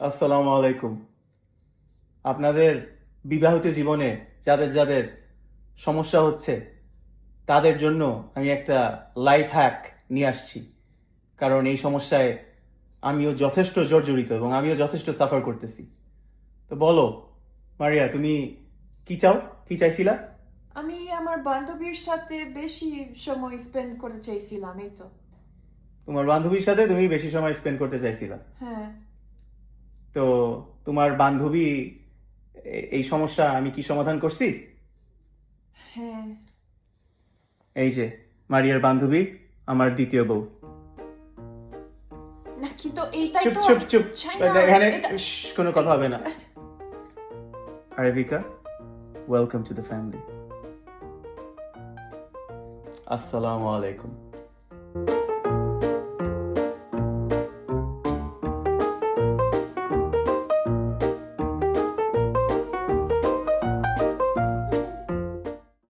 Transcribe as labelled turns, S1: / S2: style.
S1: আসসালামু আলাইকুম। আপনাদের বিবাহিত জীবনে যাদের যাদের সমস্যা হচ্ছে তাদের জন্য আমি একটা লাইফ হ্যাক নিয়ে আসছি। কারণ এই সমস্যায় আমিও যথেষ্ট জর্জরিত এবং আমিও যথেষ্ট সাফার করতেছি। তো বলো মারিয়া তুমি কি চাও? কি চাইছিলা?
S2: আমি আমার বান্ধবীর সাথে বেশি সময় স্পেন্ড করতে চাইছিলাম এই তো।
S1: তোমার বান্ধবীর সাথে তুমি বেশি সময় স্পেন্ড করতে চাইছিলা?
S2: হ্যাঁ।
S1: তো তোমার বান্ধবী এই সমস্যা আমি কি সমাধান করছি?
S2: হ্যাঁ।
S1: এই যে মারিয়ার বান্ধবী আমার দ্বিতীয় বউ।
S2: না কিন্তু এইটাই
S1: চুপ চুপ চুপ। এখানে কোনো কথা হবে না। Arabica welcome to the family আসসালামু আলাইকুম।